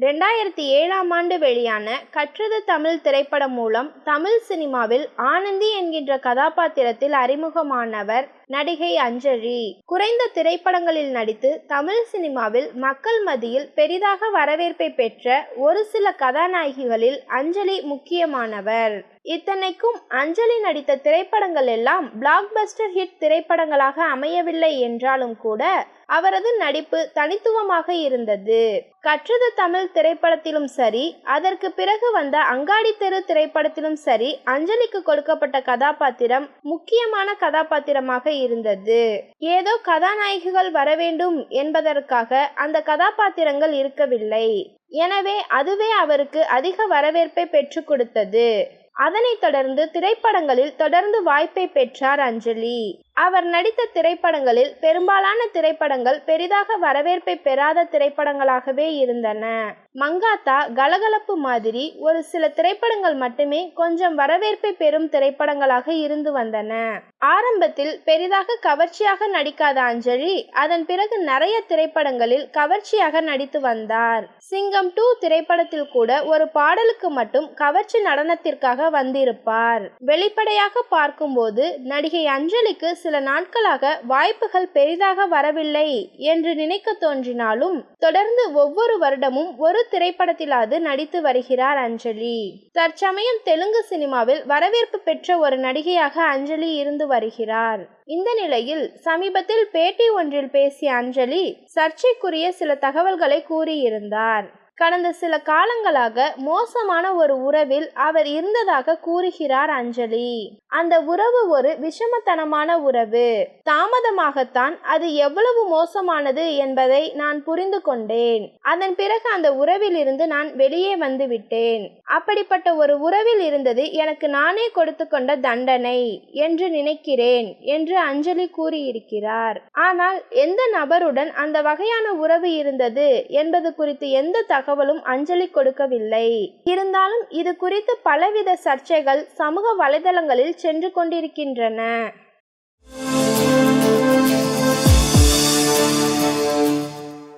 ரெண்டாயிரத்தி ஏழாம் ஆண்டு வெளியான கற்றது தமிழ் திரைப்படம் மூலம் தமிழ் சினிமாவில் ஆனந்தி என்கின்ற கதாபாத்திரத்தில் அறிமுகமானவர் நடிகை அஞ்சலி. குறைந்த திரைப்படங்களில் நடித்து தமிழ் சினிமாவில் மக்கள் மத்தியில் பெரிதாக வரவேற்பை பெற்ற ஒரு சில கதாநாயகிகளில் அஞ்சலி முக்கியமானவர். இத்தனைக்கும் அஞ்சலி நடித்த திரைப்படங்கள் எல்லாம் பிளாக்பஸ்டர் ஹிட் திரைப்படங்களாக அமையவில்லை என்றாலும் கூட அவரது நடிப்பு தனித்துவமாக இருந்தது. கற்றது தமிழ் திரைப்படத்திலும் சரி அதற்கு பிறகு வந்த அங்காடி தெரு திரைப்படத்திலும் சரி அஞ்சலிக்கு கொடுக்கப்பட்ட கதாபாத்திரம் முக்கியமான கதாபாத்திரமாக இருந்தது. ஏதோ கதாநாயகிகள் வரவேண்டும் என்பதற்காக அந்த கதாபாத்திரங்கள் இருக்கவில்லை. எனவே அதுவே அவருக்கு அதிக வரவேற்பை பெற்றுக் கொடுத்தது. அதனைத் தொடர்ந்து திரைப்படங்களில் தொடர்ந்து வாய்ப்பை பெற்றார் அஞ்சலி. அவர் நடித்த திரைப்படங்களில் பெரும்பாலான திரைப்படங்கள் பெரிதாக வரவேற்பை பெறாத திரைப்படங்களாகவே இருந்தன. மங்காத்தா கலகலப்பு மாதிரி ஒரு சில திரைப்படங்கள் மட்டுமே கொஞ்சம் வரவேற்பை பெறும் திரைப்படங்களாக இருந்து வந்தன. ஆரம்பத்தில் பெரிதாக கவர்ச்சியாக நடிக்காத அஞ்சலி அதன் பிறகு நிறைய திரைப்படங்களில் கவர்ச்சியாக நடித்து வந்தார். சிங்கம் டூ திரைப்படத்தில் கூட ஒரு பாடலுக்கு மட்டும் கவர்ச்சி நடனத்திற்காக வந்திருப்பார். வெளிப்படையாக பார்க்கும்போது நடிகை அஞ்சலிக்கு சில நாட்களாக வாய்ப்புகள் பெரிதாக வரவில்லை என்று நினைக்க தோன்றினாலும் தொடர்ந்து ஒவ்வொரு வருடமும் ஒரு திரைப்படத்திலாவது நடித்து வருகிறார் அஞ்சலி. தற்சமயம் தெலுங்கு சினிமாவில் வரவேற்பு பெற்ற ஒரு நடிகையாக அஞ்சலி இருந்து வருகிறார். இந்த நிலையில் சமீபத்தில் பேட்டி ஒன்றில் பேசிய அஞ்சலி சர்ச்சைக்குரிய சில தகவல்களை கூறியிருந்தார். கடந்த சில காலங்களாக மோசமான ஒரு உறவில் அவர் இருந்ததாக கூறுகிறார் அஞ்சலி. அந்த உறவு ஒரு விஷமத்தனமான உறவு. தாமதமாகத்தான் அது எவ்வளவு மோசமானது என்பதை நான் புரிந்து கொண்டேன். அதன் பிறகு அந்த உறவில் இருந்து நான் வெளியே வந்து விட்டேன். அப்படிப்பட்ட ஒரு உறவில் இருந்தது எனக்கு நானே கொடுத்து கொண்ட தண்டனை என்று நினைக்கிறேன் என்று அஞ்சலி கூறியிருக்கிறார். ஆனால் எந்த நபருடன் அந்த வகையான உறவு இருந்தது என்பது குறித்து எந்த தகவலும் அஞ்சலி கொடுக்கவில்லை. இருந்தாலும் இது குறித்து பலவித சர்ச்சைகள் சமூக வலைதளங்களில் சென்று கொண்டிருக்கின்றன.